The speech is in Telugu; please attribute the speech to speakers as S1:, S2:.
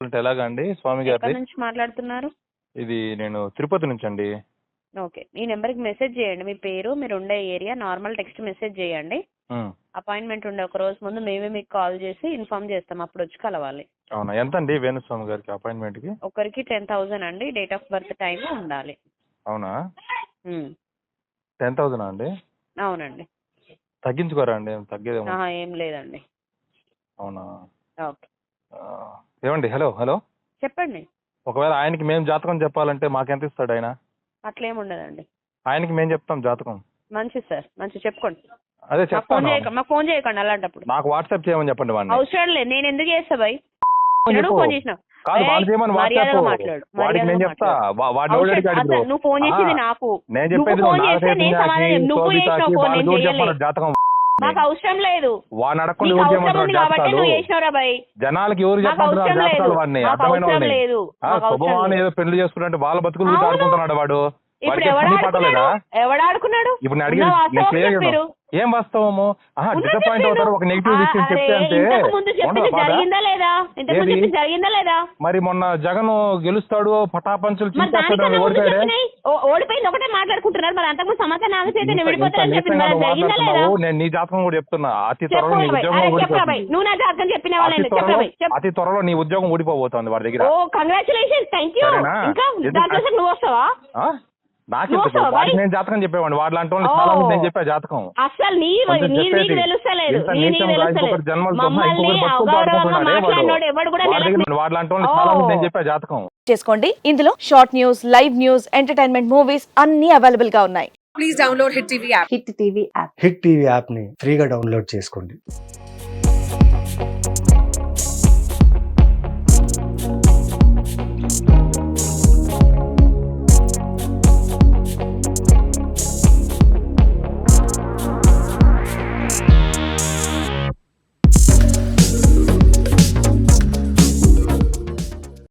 S1: అంటే ఎలాగండి స్వామి
S2: ఎక్కడి
S1: గారిది?
S2: నుంచి మాట్లాడుతున్నారు?
S1: ఇది నేను తిరుపతి నుంచి అండి
S2: ఓకే. ఈ నెంబర్కి మెసేజ్ చేయండి. మీ పేరు మీరు ఉండే ఏరియా నార్మల్ టెక్స్ట్ మెసేజ్ చేయండి.
S1: ఉమ్,
S2: అపాయింట్మెంట్ ఉండే ఒక రోజు ముందు మేమే మీకు కాల్ చేసి ఇన్ఫార్మ్ చేస్తాం. అప్పుడు వచ్చి కలవాలి.
S1: అవునా? ఎంత అండి వేణుస్వామి గారికి అపాయింట్మెంట్కి?
S2: ఒకరికి టెన్ థౌజండ్ అండి. డేట్ ఆఫ్ బర్త్ టైం ఉండాలి.
S1: అవునా?
S2: ఉమ్,
S1: టెన్ థౌసండ్ అండి?
S2: అవునండి.
S1: తగ్గించుకోరా అండి? ఏం తగ్గేదేమో.
S2: ఆహా, ఏం లేదండి.
S1: అవునా?
S2: ఓకే.
S1: ఆ, ఏమండి? Hello hello?
S2: చెప్పండి.
S1: ఒకవేళ ఆయనకి మేము జాతకం చెప్పాలంటే మాకెంత ఇస్తాడు ఆయన?
S2: అట్లేం ఉండదండి
S1: ఆయనకి మేము చెప్తాం జాతకం.
S2: మంచిది సార్ మంచి చెప్పుకోండి.
S1: అదే
S2: మాకు ఫోన్
S1: చెప్తాను.
S2: చేయకండి మాకు ఫోన్ చేయకండి అలాంటప్పుడు.
S1: నాకు వాట్సాప్ చేయమని చెప్పండి వాడిని.
S2: అవసరం లేదు నేను ఎందుకు చేస్తా బాయ్
S1: చెప్పు.
S2: ఫోన్ చేసిన.
S1: కాదు వాడు చేయమని
S2: మర్యాదగా
S1: వాట్సాప్
S2: మాట్లాడు
S1: వాడికి నేను
S2: మర్యాదగా
S1: చెప్తా.
S2: మాట్లాడు.
S1: వా- వాడిని
S2: అవసరం-
S1: ఎవడు అడిగాడు
S2: అసలు నువ్వు ఫోన్ చేసింది నాకు.
S1: నేను
S2: నువ్వు
S1: చెప్పేది
S2: ఫోన్
S1: నువ్వు
S2: చేస్తే నేను సమాధానం నువ్వు చేసినావు ఫోన్
S1: వాడికి
S2: నేను
S1: ఎవడు
S2: చేయలే
S1: చెప్పమన్నాడు జాతకం.
S2: నాకు అవసరం లేదు.
S1: వాడిని అడగకుండా
S2: నీకు
S1: ఎవరు చేయమంటారు జాతకాలు. జనాలకి ఎవరు జాతకాలు వాడిని అర్థమైన
S2: లేదు.
S1: ఏదో పెళ్ళి చేసుకుంటే వాళ్ళ బతుకులు. ఆడుకుంటున్నాడు వాడు.
S2: ఇప్పుడు
S1: వాడికి
S2: ఎవడు
S1: పని
S2: ఆడుకున్నాడు?
S1: పట్టలేదా
S2: ఎవడు ఆడుకున్నాడు?
S1: ఇప్పుడు ఏం వాస్తవము? ఆహా డిసప్పాయింట్. అవుతారు ఒక నెగిటివ్ విషయం చెప్తే అంటే. మరి మొన్న జగన్ గెలుస్తాడు పటాపంచులు
S2: ఓడిపోయింది ఒకటే మాట్లాడుకుంటున్నారు. మరి అంతకుముందు జరిగిందా లేదా?
S1: మాట్లాడుతున్నావు నేను నీ జాతకం కూడా చెప్తున్నా. అతి త్వరలో నీ. ఉద్యోగం
S2: నువ్వు నా జాతకం చెప్పిన
S1: అతి త్వరలో నీ ఉద్యోగం ఊడిపోబోతోంది వాడి దగ్గర.
S2: ఓ కంగ్రాచులేషన్స్ థ్యాంక్ యూ? ఇంకా నువ్వు వస్తావా?
S1: నాకు వాడికి? నేను జాతకం చెప్పేవాడిని. వాడు లాంటి వాళ్ళు. చాలా మంది నేను చెప్పా జాతకం.
S2: అసలు నీ నీ నీ
S1: వాడు. లాంటి వాళ్ళు చాలా మంది నేను చెప్పా జాతకం.
S3: చేసుకోండి. ఇందులో short news live news entertainment movies అన్ని అవైలబుల్గా ఉన్నాయి.
S4: Please download Hit TV app.
S5: Hit TV app
S6: hit TV యాప్ని ఫ్రీగా డౌన్లోడ్ చేసుకోండి.